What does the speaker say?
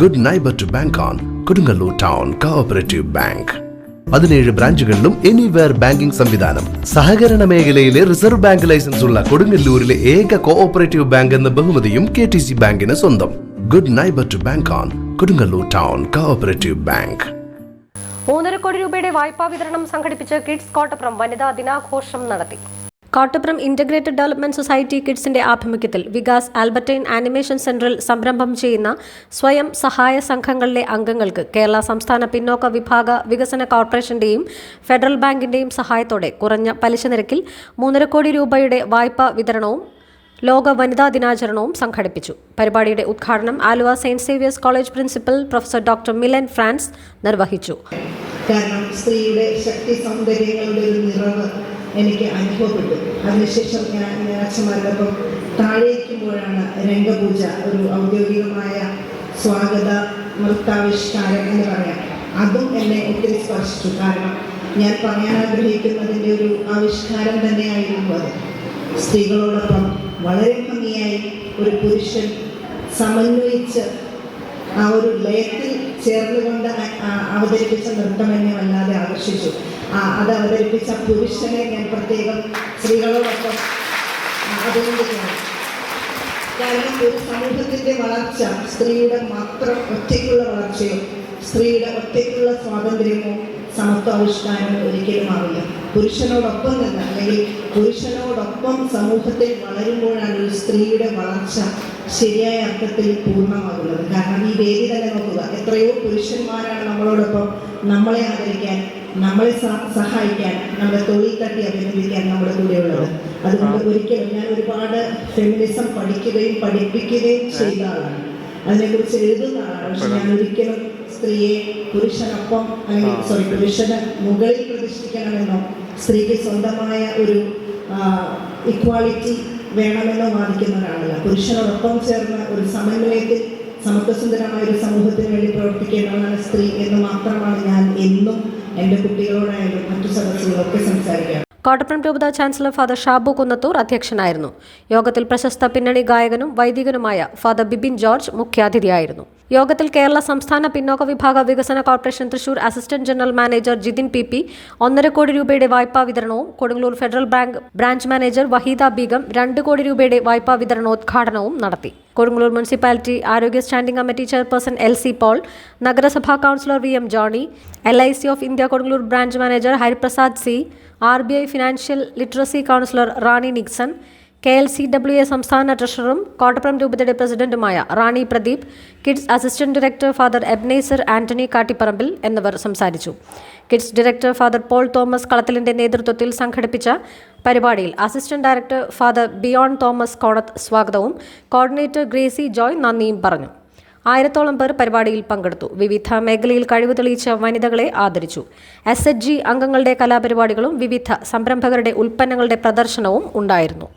Good neighbour to bank on Kodungallur town cooperative bank പതിനേഴ് ബ്രാഞ്ചുകളിലും anywhere banking സംവിധാനം. സഹകരണ മേഖലയിലെ റിസർവ് ബാങ്ക് ലൈസൻസ് ഉള്ള കൊടുങ്ങല്ലൂരിലെ ഏക കോഓപ്പറേറ്റീവ് ബാങ്ക് എന്ന ബഹുമതിയും കെ ടി സി ബാങ്കിന് സ്വന്തം. Good neighbour to bank on Kodungallur town cooperative bank മൂന്നര കോടി രൂപയുടെ വായ്പാ വിതരണം സംഘടിപ്പിച്ച് കിഡ്സ് കോട്ടപ്പുറം വനിതാ ദിനാഘോഷം നടത്തി. കോട്ടപ്പുറം ഇന്റഗ്രേറ്റഡ് ഡെവലപ്മെന്റ് സൊസൈറ്റി കിഡ്സിന്റെ ആഭിമുഖ്യത്തിൽ വികാസ് ആൽബർട്ടൈൻ ആനിമേഷൻ സെന്ററിൽ സംരംഭം ചെയ്യുന്ന സ്വയം സഹായ സംഘങ്ങളിലെ അംഗങ്ങൾക്ക് കേരള സംസ്ഥാന പിന്നോക്ക വിഭാഗ വികസന കോർപ്പറേഷന്റെയും ഫെഡറൽ ബാങ്കിന്റെയും സഹായത്തോടെ കുറഞ്ഞ പലിശ നിരക്കിൽ മൂന്നര കോടി രൂപയുടെ വായ്പാ വിതരണവും ലോക വനിതാ ദിനാചരണവും സംഘടിപ്പിച്ചു. പരിപാടിയുടെ ഉദ്ഘാടനം Aluva saint Xavier's college principal professor doctor Milan Frans നിർവഹിച്ചു. കാരണം സ്ത്രീയുടെ ശക്തി സൗന്ദര്യങ്ങളുടെ ഒരു നിറവ് എനിക്ക് അനുഭവപ്പെട്ടു. അതിനുശേഷം ഞാൻ അച്ഛന്മാരോടൊപ്പം താഴേക്കുമ്പോഴാണ് രംഗപൂജ ഒരു ഔദ്യോഗികമായ സ്വാഗത നൃത്താവിഷ്കാരം എന്ന് പറയാം. അതും എന്നെ ഒത്തിരി സ്പർശിച്ചു. കാരണം ഞാൻ പറയാൻ ആഗ്രഹിക്കുന്നതിന്റെ ഒരു ആവിഷ്കാരം തന്നെയായിരുന്നു അത്. സ്ത്രീകളോടൊപ്പം വളരെ ഭംഗിയായി ഒരു പുരുഷൻ സമന്വയിച്ച് ആ ഒരു ലയത്തിൽ ചേർന്നുകൊണ്ട് അവതരിപ്പിച്ച നൃത്തം എന്നെ വല്ലാതെ ആകർഷിച്ചു. ആ അത് അവതരിപ്പിച്ച പുരുഷനെ ഞാൻ പ്രത്യേകം സ്ത്രീകളോടൊപ്പം അഭിനന്ദിക്കുന്നു കാരണം ഒരു സമൂഹത്തിന്റെ വളർച്ച സ്ത്രീയുടെ മാത്രം ഒറ്റയ്ക്കുള്ള വളർച്ചയോ സ്ത്രീയുടെ ഒറ്റയ്ക്കുള്ള സ്വാതന്ത്ര്യമോ സമത്വാവിഷ്കാരമോ ഒരിക്കലും ആവില്ല പുരുഷനോടൊപ്പം നിന്ന് അല്ലെങ്കിൽ പുരുഷനോടൊപ്പം സമൂഹത്തിൽ വളരുമ്പോഴാണ് ഒരു സ്ത്രീയുടെ വളർച്ച ശരിയായ അർത്ഥത്തിൽ പൂർണമാകുന്നത്. കാരണം ഈ വേദി തന്നെ നോക്കുക എത്രയോ പുരുഷന്മാരാണ് നമ്മളോടൊപ്പം നമ്മളെ ആദരിക്കാൻ നമ്മളെ സഹായിക്കാൻ നമ്മുടെ തൊഴിൽ തട്ടി അഭിനന്ദിക്കാൻ നമ്മുടെ കൂടെയുള്ളത്. അതുകൊണ്ട് ഒരിക്കലും ഞാൻ ഒരുപാട് ഫെമിനിസം പഠിക്കുകയും പഠിപ്പിക്കുകയും ചെയ്ത ആളാണ്. അതിനെക്കുറിച്ച് എഴുതുന്ന ആളാണ്. പക്ഷെ ഞാൻ ഒരിക്കലും സ്ത്രീയെ പുരുഷനൊപ്പം അല്ലെങ്കിൽ സോറി പുരുഷന് മുകളിൽ പ്രതിഷ്ഠിക്കണമെന്നോ സ്ത്രീക്ക് സ്വന്തമായ ഒരു ഇക്വാളിറ്റി വേണമെന്നോ വാദിക്കുന്ന ഒരാളല്ല പുരുഷനോടൊപ്പം ചേർന്ന ഒരു സമന്വയത്തിൽ സമത്വസുന്ദരമായ ഒരു സമൂഹത്തിന് വേണ്ടി പ്രവർത്തിക്കേണ്ടതാണ് സ്ത്രീ എന്ന് മാത്രമാണ് ഞാൻ എന്നും എന്റെ കുട്ടികളോടായാലും മറ്റു സദസ്സുകളൊക്കെ സംസാരിക്കുക കോട്ടപ്പുറം രൂപത ചാൻസലർ ഫാദർ ഷാബു കുന്നത്തൂർ അധ്യക്ഷനായിരുന്നു. യോഗത്തിൽ പ്രശസ്ത പിന്നണി ഗായകനും വൈദികനുമായ ഫാദർ ബിബിൻ ജോർജ് മുഖ്യാതിഥിയായിരുന്നു. യോഗത്തിൽ കേരള സംസ്ഥാന പിന്നോക്ക വിഭാഗ വികസന corporation Thrissur assistant general manager Jithin P P ഒന്നര കോടി രൂപയുടെ വായ്പാ വിതരണവും Kodungallur federal bank branch manager Waheeda Begum രണ്ട് കോടി രൂപയുടെ വായ്പാ വിതരണോദ്ഘാടനവും നടത്തി. കൊടുങ്ങല്ലൂർ മുനിസിപ്പാലിറ്റി ആരോഗ്യ standing committee chairperson L C Paul നഗരസഭാ councillor V M Johny L I C of India Kodungallur branch manager Hariprasad C R B I financial literacy councillor Rani Nixon K L C W A സംസ്ഥാന ട്രഷററും കോട്ടപ്പുറം രൂപതയുടെ പ്രസിഡന്റുമായ Rani Pradeep kids assistant director father Ebenezer Antony Kattiparambil എന്നിവർ സംസാരിച്ചു. Kids director father Paul Thomas കളത്തിലിന്റെ നേതൃത്വത്തിൽ സംഘടിപ്പിച്ച പരിപാടിയിൽ assistant director father Biyon Thomas Konath സ്വാഗതവും കോർഡിനേറ്റർ ഗ്രേസി ജോയ് നന്ദിയും പറഞ്ഞു. ആയിരത്തോളം പേർ പരിപാടിയിൽ പങ്കെടുത്തു. വിവിധ മേഖലയിൽ കഴിവ് തെളിയിച്ച വനിതകളെ ആദരിച്ചു. എസ് എച്ച് ജി അംഗങ്ങളുടെ കലാപരിപാടികളും വിവിധ സംരംഭകരുടെ ഉൽപ്പന്നങ്ങളുടെ പ്രദർശനവും ഉണ്ടായിരുന്നു.